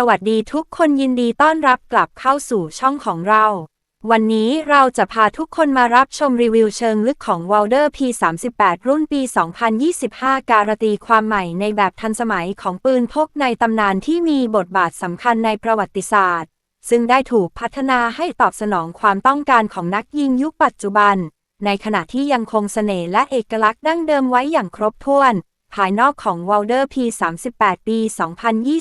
สวัสดีทุกคนยินดีต้อนรับกลับเข้าสู่ช่องของเรา วันนี้เราจะพาทุกคนมารับชมรีวิวเชิงลึกของ w a l d e r P38 รุ่นปี 2025 การันตีความใหม่ในแบบทันสมัยของปืนพกในตำนานที่มีบทบาทสำคัญในประวัติศาสตร์ ซึ่งได้ถูกพัฒนาให้ตอบสนองความต้องการของนักยิงยุคปัจจุบัน ในขณะที่ยังคงเสน่ห์และเอกลักษณ์ดั้งเดิมไว้อย่างครบถ้วน ภายนอกของ w a l d e r P38 ปี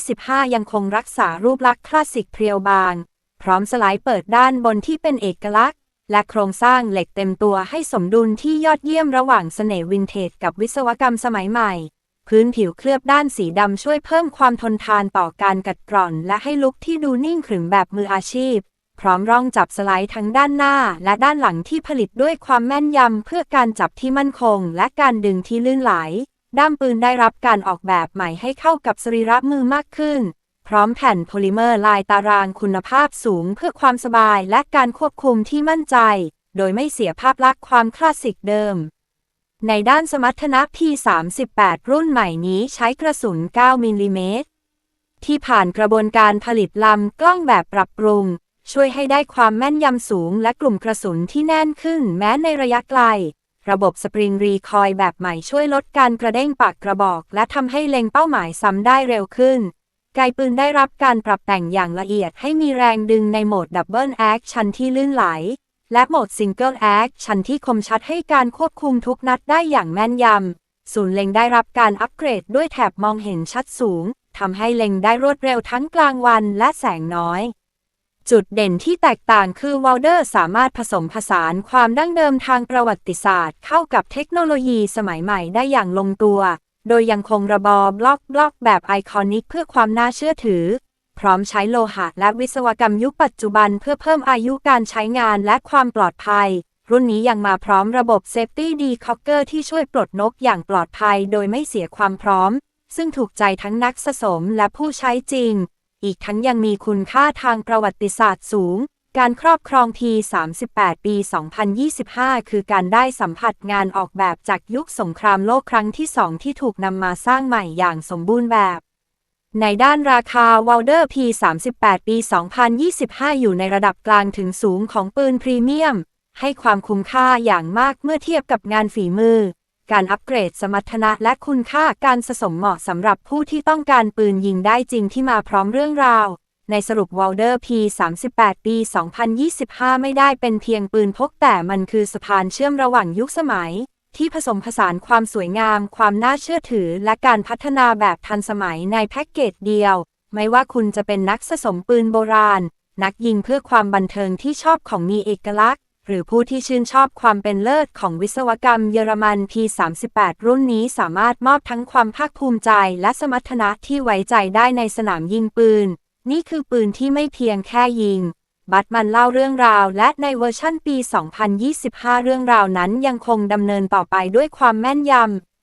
2025 ยังคงรักษารูปลักษณ์คลาสสิกเพรียวบาง พร้อมสไลด์เปิดด้านบนที่เป็นเอกลักษณ์ และโครงสร้างเหล็กเต็มตัวให้สมดุลที่ยอดเยี่ยมระหว่างเสน่ห์วินเทจกับวิศวกรรมสมัยใหม่ พื้นผิวเคลือบด้านสีดำช่วยเพิ่มความทนทานต่อการกัดกร่อน และให้ลุคที่ดูนิ่งขรึมแบบมืออาชีพพร้อมร่องจับสไลด์ทั้งด้านหน้าและด้านหลังที่ผลิตด้วยความแม่นยำเพื่อการจับที่มั่นคง และการดึงที่ลื่นไหล ด้ามปืนได้รับการออกแบบใหม่ให้เข้ากับสรีระมือมากขึ้น พร้อมแผ่นโพลิเมอร์ลายตารางคุณภาพสูงเพื่อความสบายและการควบคุมที่มั่นใจ โดยไม่เสียภาพลักษณ์ความคลาสสิกเดิม ในด้านสมรรถนะ P38 รุ่นใหม่นี้ใช้กระสุน 9 มิลลิเมตรที่ผ่านกระบวนการผลิตลำกล้องแบบปรับปรุง ช่วยให้ได้ความแม่นยำสูงและกลุ่มกระสุนที่แน่นขึ้นแม้ในระยะไกล ระบบสปริงรีคอยแบบใหม่ช่วยลดการกระเด้งปากกระบอก และทำให้เล็งเป้าหมายซ้ำได้เร็วขึ้น ไกปืนได้รับการปรับแต่งอย่างละเอียดให้มีแรงดึงในโหมดดับเบิลแอคชันที่ลื่นไหล และโหมดซิงเกิลแอคชันที่คมชัดให้การควบคุมทุกนัดได้อย่างแม่นยำศูนย์เล็งได้รับการอัปเกรดด้วยแถบมองเห็นชัดสูงทำให้เล็งได้รวดเร็วทั้งกลางวันและแสงน้อย จุดเด่นที่แตกต่างคือวอลเดอร์สามารถผสมผสานความดั้งเดิมทางประวัติศาสตร์ เข้ากับเทคโนโลยีสมัยใหม่ได้อย่างลงตัว โดยยังคงระบอบบล็อกบล็อกแบบไอคอนิกเพื่อความน่าเชื่อถือ พร้อมใช้โลหะและวิศวกรรมยุคปัจจุบันเพื่อเพิ่มอายุการใช้งานและความปลอดภัย รุ่นนี้ยังมาพร้อมระบบ Safety Decocker ที่ช่วยปลดนกอย่างปลอดภัยโดยไม่เสียความพร้อม ซึ่งถูกใจทั้งนักสะสมและผู้ใช้จริง อีกทั้งยังมีคุณค่าทางประวัติศาสตร์สูง การครอบครอง P38 ปี 2025 คือการได้สัมผัสงานออกแบบจากยุคสงครามโลกครั้งที่สองที่ถูกนำมาสร้างใหม่อย่างสมบูรณ์แบบในด้านราคา w a l d e r P38 ปี 2025 อยู่ในระดับกลางถึงสูงของปืนพรีเมียม ให้ความคุ้มค่าอย่างมากเมื่อเทียบกับงานฝีมือ การอัปเกรดสมรรถนะและคุณค่าการผสมเหมาะสำหรับผู้ที่ต้องการปืนยิงได้จริงที่มาพร้อมเรื่องราว ในสรุป w a l d e r P38 ปี 2025 ไม่ได้เป็นเพียงปืนพกแต่มันคือสะพานเชื่อมระหว่างยุคสมัย ที่ผสมผสานความสวยงาม ความน่าเชื่อถือ และการพัฒนาแบบทันสมัยในแพ็กเกจเดียว ไม่ว่าคุณจะเป็นนักสะสมปืนโบราณ นักยิงเพื่อความบันเทิงที่ชอบของมีเอกลักษณ์ หรือผู้ที่ชื่นชอบความเป็นเลิศของวิศวกรรมเยอรมัน P38 รุ่นนี้สามารถมอบทั้งความภาคภูมิใจและสมรรถนะที่ไว้ใจได้ในสนามยิงปืน นี่คือปืนที่ไม่เพียงแค่ยิง บัตมันเล่าเรื่องราว และในเวอร์ชั่นปี 2025 เรื่องราวนั้นยังคงดำเนินต่อไปด้วยความแม่นยำ